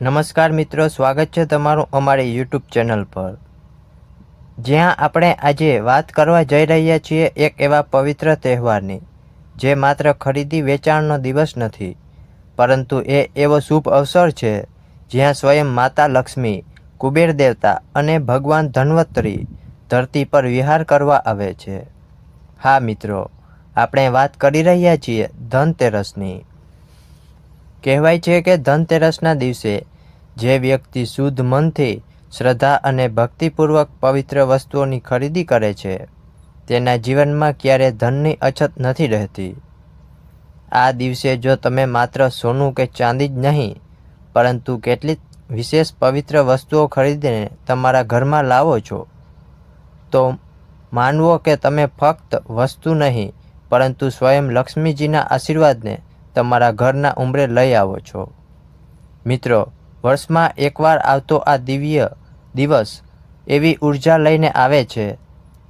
નમસ્કાર મિત્રો, સ્વાગત છે તમારું અમારી યુટ્યુબ ચેનલ પર. જ્યાં આપણે આજે વાત કરવા જઈ રહ્યા છીએ એક એવા પવિત્ર તહેવારની, જે માત્ર ખરીદી વેચાણનો દિવસ નથી, પરંતુ એ એવો શુભ અવસર છે, જ્યાં સ્વયં માતા લક્ષ્મી, કુબેર દેવતા અને ભગવાન ધન્વંતરી ધરતી પર વિહાર કરવા આવે છે. હા મિત્રો, આપણે વાત કરી રહ્યા છીએ ધનતેરસની. કહેવાય છે કે ધનતેરસના દિવસે જે વ્યક્તિ શુદ્ધ મનથી શ્રદ્ધા અને ભક્તિપૂર્વક પવિત્ર વસ્તુઓની ખરીદી કરે છે, તેના જીવનમાં ક્યારે ધનની અછત નથી રહેતી. આ દિવસે જો તમે માત્ર સોનું કે ચાંદી જ નહીં, પરંતુ કેટલીક વિશેષ પવિત્ર વસ્તુઓ ખરીદીને તમારા ઘરમાં લાવો છો, તો માનવો કે તમે ફક્ત વસ્તુ નહીં, પરંતુ સ્વયં લક્ષ્મીજીના આશીર્વાદને તમારા ઘરના ઉંબરે લઈ આવો છો. મિત્રો, વર્ષમાં એકવાર આવતો આ દિવ્ય દિવસ એવી ઊર્જા લઈને આવે છે,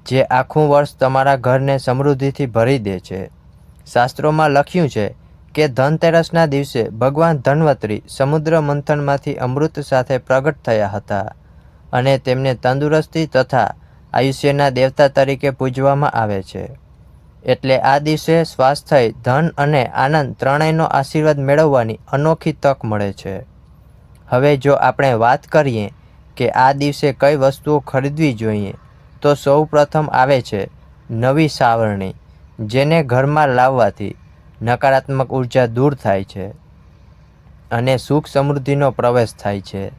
જે આખું વર્ષ તમારા ઘરને સમૃદ્ધિથી ભરી દે છે. શાસ્ત્રોમાં લખ્યું છે કે ધનતેરસના દિવસે ભગવાન ધન્વંતરી સમુદ્ર મંથનમાંથી અમૃત સાથે પ્રગટ થયા હતા અને તેમને તંદુરસ્તી તથા આયુષ્યના દેવતા તરીકે પૂજવામાં આવે છે. એટલે આ દિવસે સ્વાસ્થ્ય ધન અને આનંદ ત્રણેયનો આશીર્વાદ મેળવવાની અનોખી તક મળે છે. હવે જો આપણે વાત કરીએ કે આ દિવસે કઈ વસ્તુઓ ખરીદવી જોઈએ, તો સૌ પ્રથમ આવે છે નવી સાવરણી, જેને ઘરમાં લાવવાથી નકારાત્મક ઊર્જા દૂર થાય છે અને સુખ સમૃદ્ધિનો પ્રવેશ થાય છે.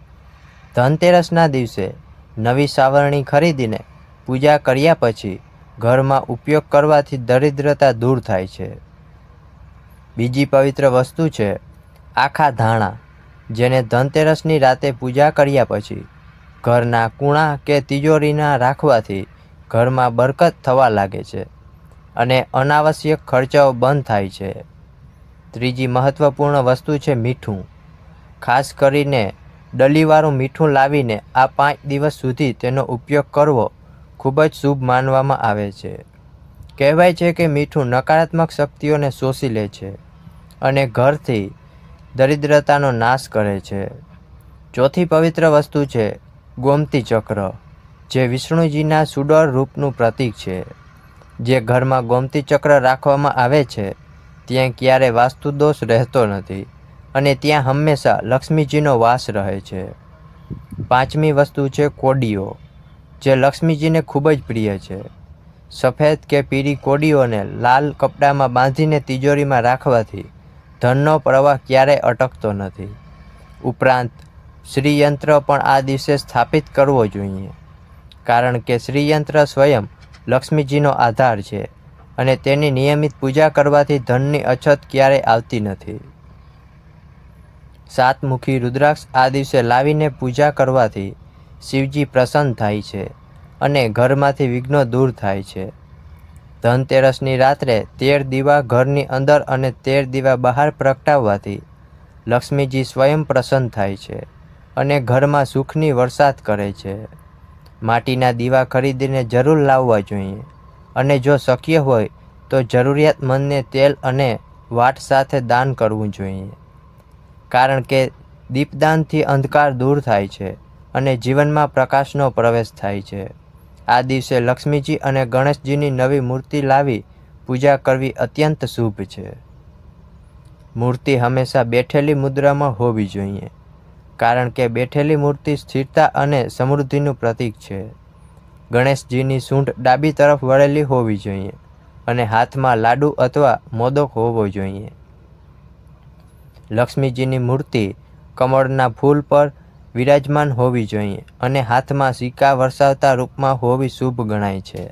ધનતેરસના દિવસે નવી સાવરણી ખરીદીને પૂજા કર્યા પછી ઘરમાં ઉપયોગ કરવાથી દરિદ્રતા દૂર થાય છે. બીજી પવિત્ર વસ્તુ છે આખા ધાણા, જેને ધનતેરસની રાતે પૂજા કર્યા પછી ઘરના કૂણા કે તિજોરીના રાખવાથી ઘરમાં બરકત થવા લાગે છે અને અનાવશ્યક ખર્ચાઓ બંધ થાય છે. ત્રીજી મહત્ત્વપૂર્ણ વસ્તુ છે મીઠું. ખાસ કરીને ડલીવાળું મીઠું લાવીને આ પાંચ દિવસ સુધી તેનો ઉપયોગ કરવો ખૂબ જ શુભ માનવામાં આવે છે. કહેવાય છે કે મીઠું નકારાત્મક શક્તિઓને શોષી લે છે અને ઘરથી દરિદ્રતાનો નાશ કરે છે. ચોથી પવિત્ર વસ્તુ છે ગોમતી ચક્ર, જે વિષ્ણુજીના સુડર રૂપનું પ્રતીક છે. જે ઘરમાં ગોમતી ચક્ર રાખવામાં આવે છે, ત્યાં ક્યારે વાસ્તુદોષ રહેતો નથી અને ત્યાં હંમેશા લક્ષ્મીજીનો વાસ રહે છે. પાંચમી વસ્તુ છે કોડીઓ જે લક્ષ્મીજીને ખૂબ જ પ્રિય છે. સફેદ કે પીળી કોડીઓને લાલ કપડામાં બાંધીને તિજોરીમાં રાખવાથી ધનનો પ્રવાહ ક્યારેય અટકતો નથી. ઉપરાંત, શ્રીયંત્ર પણ આ દિવસે સ્થાપિત કરવો જોઈએ. કારણ કે શ્રીયંત્ર સ્વયં લક્ષ્મીજીનો આધાર છે અને તેની નિયમિત પૂજા કરવાથી ધનની અછત ક્યારેય આવતી નથી. સાતમુખી રુદ્રાક્ષ આ દિવસે લાવીને પૂજા કરવાથી શિવજી પ્રસન્ન થાય છે અને ઘરમાંથી વિઘ્નો દૂર થાય છે. ધનતેરસની રાત્રે તેર દીવા ઘરની અંદર અને તેર દીવા બહાર પ્રગટાવવાથી લક્ષ્મીજી સ્વયં પ્રસન્ન થાય છે અને ઘરમાં સુખની વરસાદ કરે છે. માટીના દીવા ખરીદીને જરૂર લાવવા જોઈએ અને જો શક્ય હોય તો જરૂરિયાતમંદને તેલ અને વાટ સાથે દાન કરવું જોઈએ. કારણ કે દીપદાનથી અંધકાર દૂર થાય છે અને જીવનમાં પ્રકાશનો પ્રવેશ થાય છે. આ દિવસે લક્ષ્મીજી અને ગણેશજીની નવી મૂર્તિ લાવી પૂજા કરવી અત્યંત શુભ છે. મૂર્તિ હંમેશા બેઠેલી મુદ્રામાં હોવી જોઈએ, કારણ કે બેઠેલી મૂર્તિ સ્થિરતા અને સમૃદ્ધિનું પ્રતીક છે. ગણેશજીની સૂંઢ ડાબી તરફ વળેલી હોવી જોઈએ અને હાથમાં લાડુ અથવા મોદક હોવો જોઈએ. લક્ષ્મીજીની મૂર્તિ કમળના ફૂલ પર વિરાજમાન હોવી જોઈએ અને હાથમાં સિક્કા વરસાવતા રૂપમાં હોવી શુભ ગણાય છે.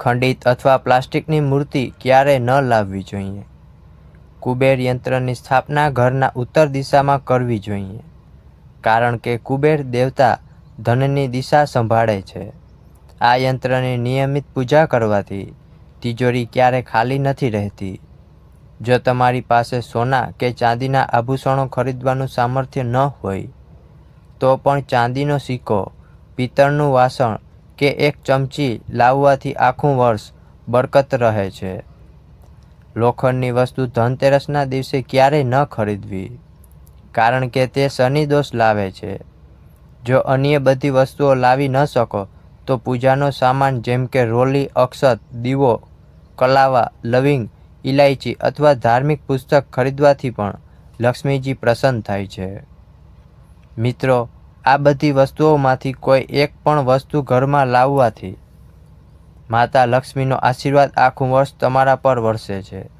ખંડિત અથવા પ્લાસ્ટિકની મૂર્તિ ક્યારે ન લાવવી જોઈએ. કુબેર યંત્રની સ્થાપના ઘરના ઉત્તર દિશામાં કરવી જોઈએ, કારણ કે કુબેર દેવતા ધનની દિશા સંભાળે છે. આ યંત્રની નિયમિત પૂજા કરવાથી તિજોરી ક્યારે ખાલી નથી રહેતી. જો તમારી પાસે સોના કે ચાંદીના આભૂષણો ખરીદવાનું સામર્થ્ય ન હોય, તો પણ ચાંદીનો સિક્કો, પિત્તળનું વાસણ કે એક ચમચી લાવવાથી આખું વર્ષ બરકત રહે છે. લોખંડની વસ્તુ ધનતેરસના દિવસે ક્યારેય ન ખરીદવી, કારણ કે તે શનિ દોષ લાવે છે. જો અન્ય બધી વસ્તુઓ લાવી ન શકો, તો પૂજાનો સામાન જેમ કે રોલી, અક્ષત, દીવો, કલાવા, લવિંગ ઇલાયચી અથવા ધાર્મિક પુસ્તક ખરીદવાથી પણ લક્ષ્મીજી પ્રસન્ન થાય છે. મિત્રો, આ બધી વસ્તુઓમાંથી કોઈ એક પણ વસ્તુ ઘરમાં લાવવાથી માતા લક્ષ્મીનો આશીર્વાદ આખું વર્ષ તમારા પર વરસે છે.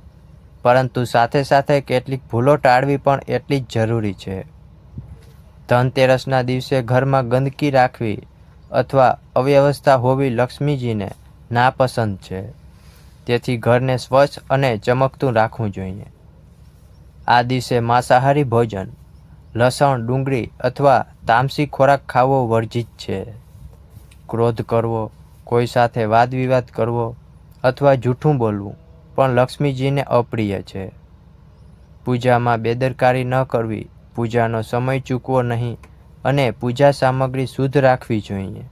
પરંતુ સાથે સાથે કેટલીક ભૂલો ટાળવી પણ એટલી જ જરૂરી છે. ધનતેરસના દિવસે ઘરમાં ગંદકી રાખવી અથવા અવ્યવસ્થા હોવી લક્ષ્મીજીને નાપસંદ છે. તેથી ઘરને સ્વચ્છ અને ચમકતું રાખવું જોઈએ. આ દિવસે માંસાહારી ભોજન, લસણ, ડુંગળી અથવા તામસી ખોરાક ખાવો વર્જિત છે. ક્રોધ કરવો, કોઈ સાથે વાદવિવાદ કરવો અથવા જૂઠું બોલવું પણ લક્ષ્મીજીને અપ્રિય છે. પૂજામાં બેદરકારી ન કરવી, પૂજાનો સમય ચૂકવો નહીં અને પૂજા સામગ્રી શુદ્ધ રાખવી જોઈએ.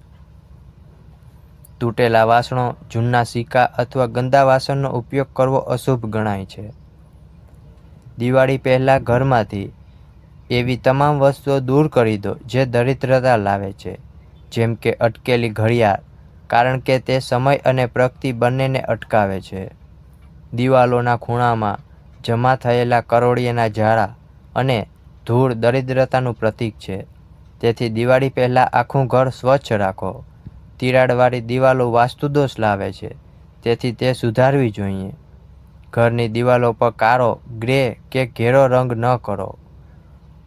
તૂટેલા વાસણો, જૂના સિક્કા અથવા ગંદા વાસણનો ઉપયોગ કરવો અશુભ ગણાય છે. દિવાળી પહેલાં ઘરમાંથી એવી તમામ વસ્તુઓ દૂર કરી દો જે દરિદ્રતા લાવે છે, જેમ કે અટકેલી ઘડિયાળ, કારણ કે તે સમય અને પ્રગતિ બંનેને અટકાવે છે. દિવાલોના ખૂણામાં જમા થયેલા કરોળિયાના ઝાડા અને ધૂળ દરિદ્રતાનું પ્રતીક છે. તેથી દિવાળી પહેલાં આખું ઘર સ્વચ્છ રાખો. તિરાડવાળી દિવાલો વાસ્તુદોષ લાવે છે, તેથી તે સુધારવી જોઈએ. ઘરની દિવાલો પર કાળો ગ્રે કે ઘેરો રંગ ન કરો,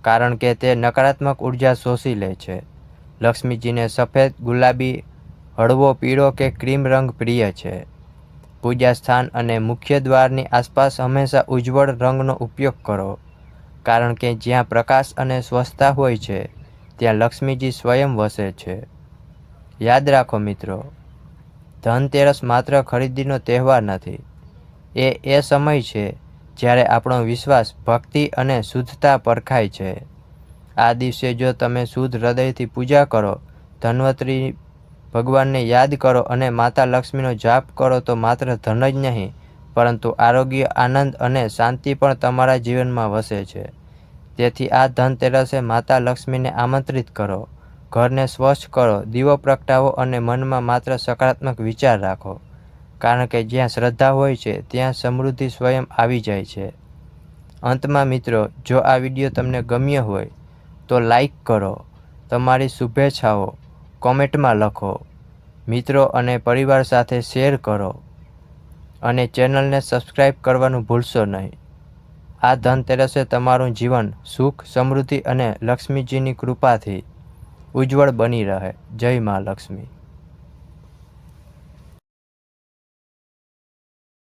કારણ કે તે નકારાત્મક ઊર્જા શોષી લે છે. લક્ષ્મીજીને સફેદ, ગુલાબી, હળવો, પીળો કે ક્રીમ રંગ પ્રિય છે. પૂજા સ્થાન અને મુખ્ય દ્વારની આસપાસ હંમેશા ઉજ્જવળ રંગનો ઉપયોગ કરો, કારણ કે જ્યાં પ્રકાશ અને સ્વચ્છતા હોય છે, ત્યાં લક્ષ્મીજી સ્વયં વસે છે. યાદ રાખો મિત્રો, ધનતેરસ માત્ર ખરીદીનો તહેવાર નથી. એ એ સમય છે જ્યારે આપણો વિશ્વાસ ભક્તિ અને શુદ્ધતા પરખાય છે. આ દિવસે જો તમે શુદ્ધ હૃદયથી પૂજા કરો, ધન્વંતરી ભગવાનને યાદ કરો અને માતા લક્ષ્મીનો જાપ કરો તો માત્ર ધન જ નહીં, પરંતુ આરોગ્ય, આનંદ અને શાંતિ પણ તમારા જીવનમાં વસે છે. તેથી આ ધનતેરસે માતા લક્ષ્મીને આમંત્રિત કરો. ઘરને સ્વચ્છ કરો, દીવો પ્રગટાવો અને મનમાં માત્ર સકારાત્મક વિચાર રાખો. કારણ કે જ્યાં શ્રદ્ધા હોય છે, ત્યાં સમૃદ્ધિ સ્વયં આવી જાય છે. અંતમાં મિત્રો, જો આ વીડિયો તમને ગમ્યો હોય, તો લાઈક કરો. તમારી શુભેચ્છાઓ કોમેન્ટમાં લખો. મિત્રો અને પરિવાર સાથે શેર કરો. અને ચેનલને સબસ્ક્રાઈબ કરવાનું ભૂલશો નહીં. આ ધનતેરસે તમારું જીવન સુખ, સમૃદ્ધિ અને લક્ષ્મીજીની કૃપાથી ઉજ્જવળ બની રહે. જય મા લક્ષ્મી.